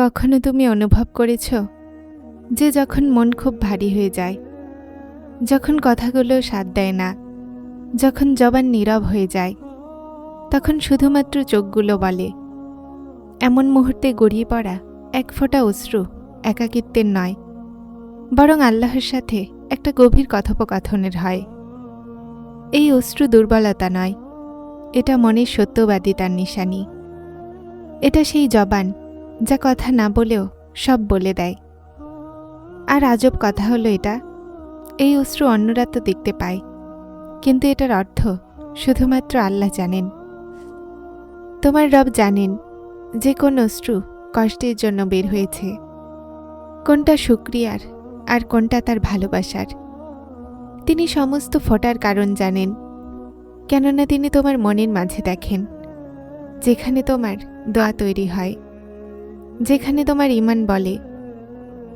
কখনো তুমি অনুভব করেছ যে যখন মন খুব ভারী হয়ে যায়, যখন কথাগুলো স্বাদ দেয় না, যখন জবান নীরব হয়ে যায়, তখন শুধুমাত্র চোখগুলো বলে। এমন মুহূর্তে গড়িয়ে পড়া এক ফোঁটা অশ্রু একাকিত্বের নয়, বরং আল্লাহর সাথে একটা গভীর কথোপকথনের হয়। এই অশ্রু দুর্বলতা নয়, এটা মনের সত্যবাদিতার নিশানি। এটা সেই জবান যা কথা না বলেও সব বলে দেয়। আর আজব কথা হলো এটা, এই অশ্রু অন্যরা তো দেখতে পায়, কিন্তু এটার অর্থ শুধুমাত্র আল্লাহ জানেন। তোমার রব জানেন যে কোন অশ্রু কষ্টের জন্য বের হয়েছে, কোনটা শুক্রিয়ার আর কোনটা তার ভালোবাসার। তিনি সমস্ত ফোটার কারণ জানেন, কেননা তিনি তোমার মনের মাঝে দেখেন, যেখানে তোমার দোয়া তৈরি হয়। যেখানে তোমার ইমান বলে।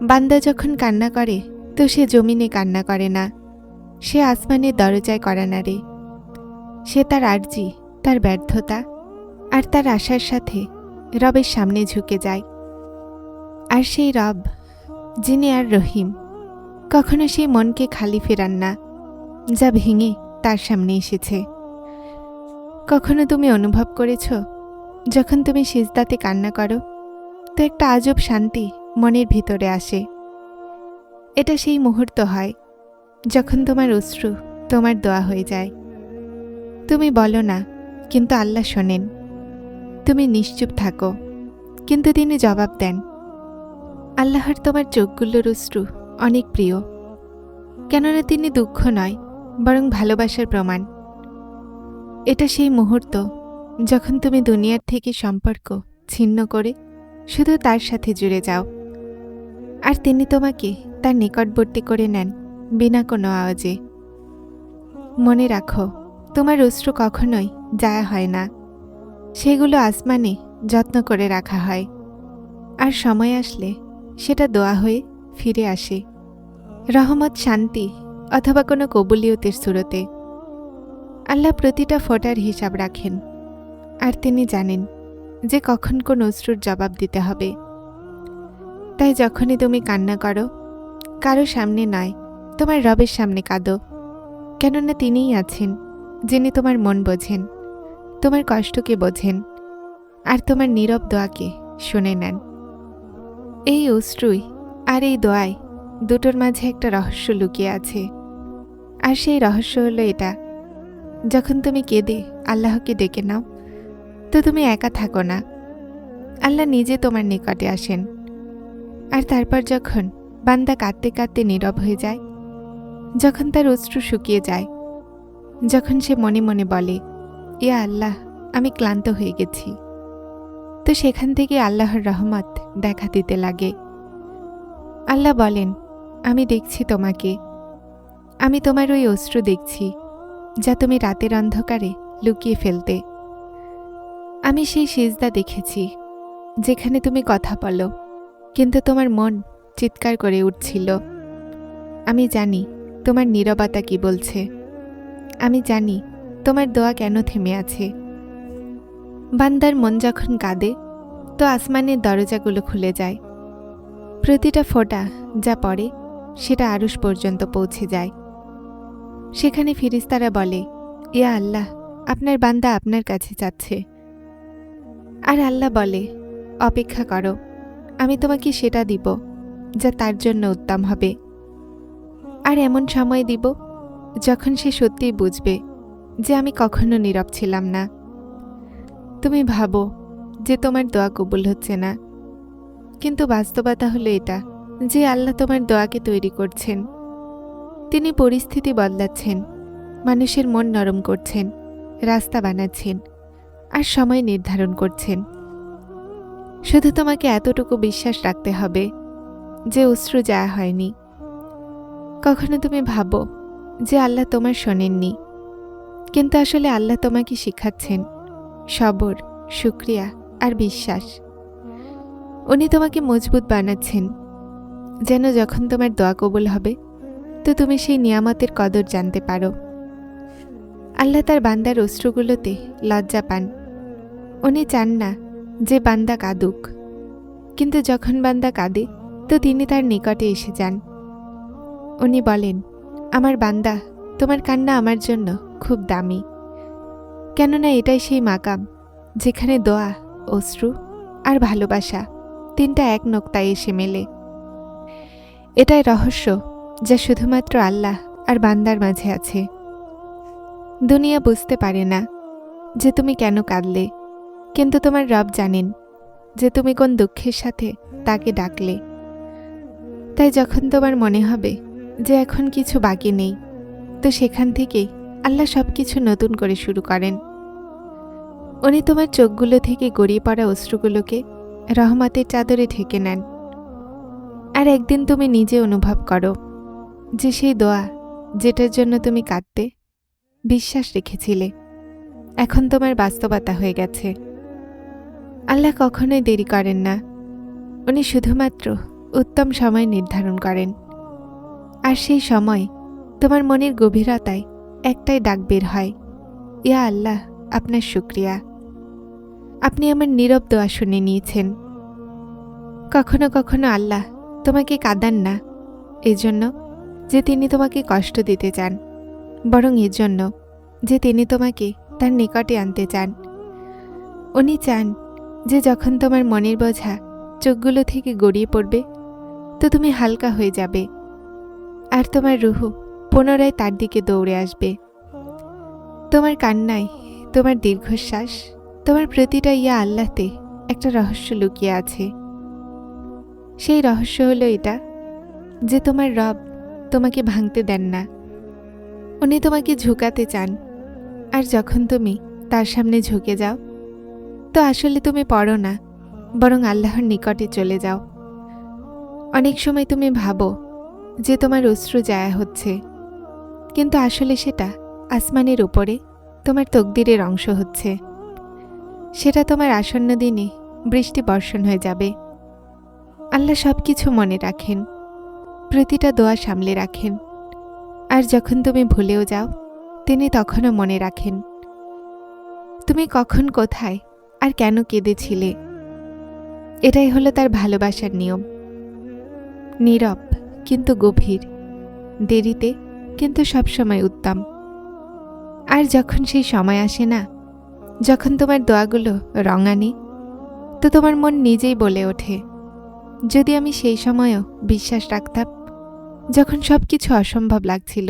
বান্দা যখন কান্না করে, তো সে জমিনে কান্না করে না। সে আসমানের দরজায় করা রে সে তার আর্জি, তার ব্যর্থতা আর তার আশার সাথে রবের সামনে ঝুঁকে যায়। আর সেই রব, যিনি আর রহিম, কখনো সেই মনকে খালি ফেরান না, যা ভেঙে তার সামনে এসেছে। কখনো তুমি অনুভব করেছ, যখন তুমি সিজদাতে কান্না করো তো একটা আজব শান্তি মনের ভিতরে আসে। এটা সেই মুহূর্ত হয় যখন তোমার অশ্রু তোমার দোয়া হয়ে যায়। তুমি বলো না, কিন্তু আল্লাহ শোনেন। তুমি নিশ্চুপ থাকো, কিন্তু তিনি জবাব দেন, আল্লাহর তোমার চোখগুলোর অশ্রু অনেক প্রিয়। কেননা তিনি দুঃখ নয়, বরং ভালোবাসার প্রমাণ। এটা সেই মুহূর্ত যখন তুমি দুনিয়ার থেকে সম্পর্ক ছিন্ন করে শুধু তার সাথে জুড়ে যাও। আর তিনি তোমাকে তার নিকটবর্তী করে নেন, বিনা কোনো আওয়াজে। মনে রাখো, তোমার অশ্রু কখনোই যায়া হয় না। সেগুলো আসমানে যত্ন করে রাখা হয়। আর সময় আসলে সেটা দোয়া হয়ে ফিরে আসে। রহমত, শান্তি অথবা কোনো কবুলিয়তের সুরতে। আল্লাহ প্রতিটা ফোটার হিসাব রাখেন। আর তিনি জানেন যে কখন কোন অশ্রুর জবাব দিতে হবে। তাই যখনই তুমি কান্না করো, কারও সামনে নয়, তোমার রবের সামনে কাঁদো। কেননা তিনিই আছেন, যিনি তোমার মন বোঝেন, তোমার কষ্টকে বোঝেন, আর তোমার নীরব দোয়াকে শুনে নেন। এই অশ্রুই আর এই দোয়ায় দুটোর মাঝে একটা রহস্য লুকিয়ে আছে। আর সেই রহস্য হলো এটা, যখন তুমি কেঁদে আল্লাহকে ডেকে নাও তো তুমি একা থাকো না। আল্লাহ নিজে তোমার নিকটে আসেন। আর তারপর যখন বান্দা কাঁদতে কাঁদতে নীরব হয়ে যায়, যখন তার অশ্রু শুকিয়ে যায়, যখন সে মনে মনে বলে, ইয়া আল্লাহ, আমি ক্লান্ত হয়ে গেছি। তো সেখান থেকে আল্লাহর রহমত দেখা দিতে লাগে। আল্লাহ বলেন, আমি দেখছি তোমাকে। আমি তোমার ওই অশ্রু দেখছি, যা তুমি রাতের অন্ধকারে লুকিয়ে ফেলতে আমি সেই সিজদা দেখেছি, যেখানে তুমি কথা বলো, কিন্তু তোমার মন চিৎকার করে উঠছিল। আমি জানি তোমার নীরবতা কি বলছে। আমি জানি তোমার দোয়া কেন থেমে আছে। বান্দার মন যখন কাঁদে, তো আসমানের দরজাগুলো খুলে যায়। প্রতিটা ফোঁটা যা পড়ে, সেটা আরুষ পর্যন্ত পৌঁছে যায়। সেখানে ফিরিস্তারা বলে, ইয়া আল্লাহ, আপনার বান্দা আপনার কাছে যাচ্ছে। আর আল্লাহ বলে, অপেক্ষা করো, আমি তোমাকে সেটা দিব, যা তার জন্য উত্তম হবে। আর এমন সময় দিব, যখন সে সত্যিই বুঝবে যে আমি কখনো নীরব ছিলাম না। তুমি ভাবো যে তোমার দোয়া কবুল হচ্ছে না। কিন্তু বাস্তবতা হলো এটা, যে আল্লাহ তোমার দোয়াকে তৈরি করছেন। তিনি পরিস্থিতি বদলাচ্ছেন, মানুষের মন নরম করছেন, রাস্তা বানাচ্ছেন। আর সময় নির্ধারণ করছেন। শুধু তোমাকে এতটুকু বিশ্বাস রাখতে হবে যে অশ্রু যাওয়া হয়নি। কখনো তুমি ভাবো যে আল্লাহ তোমার শোনেননি। কিন্তু আসলে আল্লাহ তোমাকে শিখাচ্ছেন সবর, শুক্রিয়া আর বিশ্বাস। উনি তোমাকে মজবুত বানাচ্ছেন। যেন যখন তোমার দোয়া কবুল হবে, তো তুমি সেই নিয়ামতের কদর জানতে পারো। আল্লাহ তার বান্দার অশ্রুগুলোতে লজ্জা পান। উনি চান না যে বান্দা কাঁদুক। কিন্তু যখন বান্দা কাঁদে, তো তিনি তার নিকটে এসে যান। উনি বলেন, আমার বান্দা, তোমার কান্না আমার জন্য খুব দামি। কেননা এটাই সেই মাকাম যেখানে দোয়া, অশ্রু আর ভালোবাসা তিনটা এক নোক্তায় এসে মেলে। এটাই রহস্য যা শুধুমাত্র আল্লাহ আর বান্দার মাঝে আছে। দুনিয়া বুঝতে পারে না যে তুমি কেন কাঁদলে। কিন্তু তোমার রব জানেন যে তুমি কোন দুঃখের সাথে তাকে ডাকলে। তাই যখন তোমার মনে হবে যে এখন কিছু বাকি নেই, তো সেখান থেকেই আল্লাহ সব কিছু নতুন করে শুরু করেন। উনি তোমার চোখগুলো থেকে গড়িয়ে পড়া অশ্রুগুলোকে রহমতের চাদরে ঢেকে নেন। আর একদিন তুমি নিজে অনুভব করো যে সেই দোয়া যেটার জন্য তুমি কাঁদতে বিশ্বাস রেখেছিলে, এখন তোমার বাস্তবতা হয়ে গেছে। আল্লাহ কখনোই দেরি করেন না। উনি শুধুমাত্র উত্তম সময় নির্ধারণ করেন। আর সেই সময় তোমার মনের গভীরতায় একটাই ডাক বের হয়, ইয়া আল্লাহ, আপনার শুক্রিয়া। আপনি আমার নীরব দোয়া শুনে নিয়েছেন। কখনো কখনো আল্লাহ তোমাকে কাঁদান না, এজন্য যে তিনি তোমাকে কষ্ট দিতে চান, বরং এজন্য যে তিনি তোমাকে তার নিকটে আনতে চান। উনি চান যে যখন তোমার মনের বোঝা চোখগুলো থেকে গড়িয়ে পড়বে, তো তুমি হালকা হয়ে যাবে। আর তোমার রুহু পুনরায় তার দিকে দৌড়ে আসবে। তোমার কান্নায় তোমার দীর্ঘশ্বাস, তোমার প্রতিটা ইয়া আল্লাহতে একটা রহস্য লুকিয়ে আছে। সেই রহস্য হলো এটা যে তোমার রব তোমাকে ভাঙতে দেন না। উনি তোমাকে ঝুঁকাতে চান। আর যখন তুমি তার সামনে ঝুঁকে যাও তো আসলে তুমি পড়ো না, বরং আল্লাহর নিকটে চলে যাও। অনেক সময় তুমি ভাবো যে তোমার অশ্রু জায়া হচ্ছে, কিন্তু আসলে সেটা আসমানের উপরে তোমার তকদিরের অংশ হচ্ছে। সেটা তোমার আসন্ন দিনে বৃষ্টি বর্ষণ হয়ে যাবে। আল্লাহ সব কিছু মনে রাখেন, প্রতিটা দোয়া সামলে রাখেন, আর যখন তুমি ভুলেও যাও, তিনি তখনও মনে রাখেন, তুমি কখন কোথায় আর কেন কেঁদেছিলে? এটাই হলো তার ভালোবাসার নিয়ম। নীরব কিন্তু গভীর, দেরিতে কিন্তু সবসময় উত্তম। আর যখন সেই সময় আসে না, যখন তোমার দোয়াগুলো রং আনে তো তোমার মন নিজেই বলে ওঠে, যদি আমি সেই সময়ও বিশ্বাস রাখতাম, যখন সব কিছু অসম্ভব লাগছিল।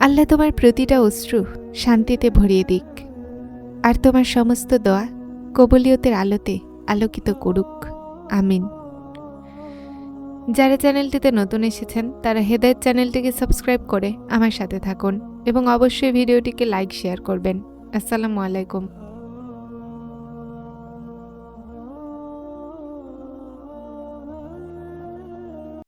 আল্লাহ তোমার প্রতিটা অশ্রু শান্তিতে ভরিয়ে দিক। আর তোমার সমস্ত দোয়া কবলীয়তের আলোতে আলোকিত করুক। আমিন। যারা চ্যানেলটিতে নতুন এসেছেন, তারা হেদায়ত চ্যানেলটিকে সাবস্ক্রাইব করে আমার সাথে থাকুন এবং অবশ্যই ভিডিওটিকে লাইক, শেয়ার করবেন। আসসালামু আলাইকুম।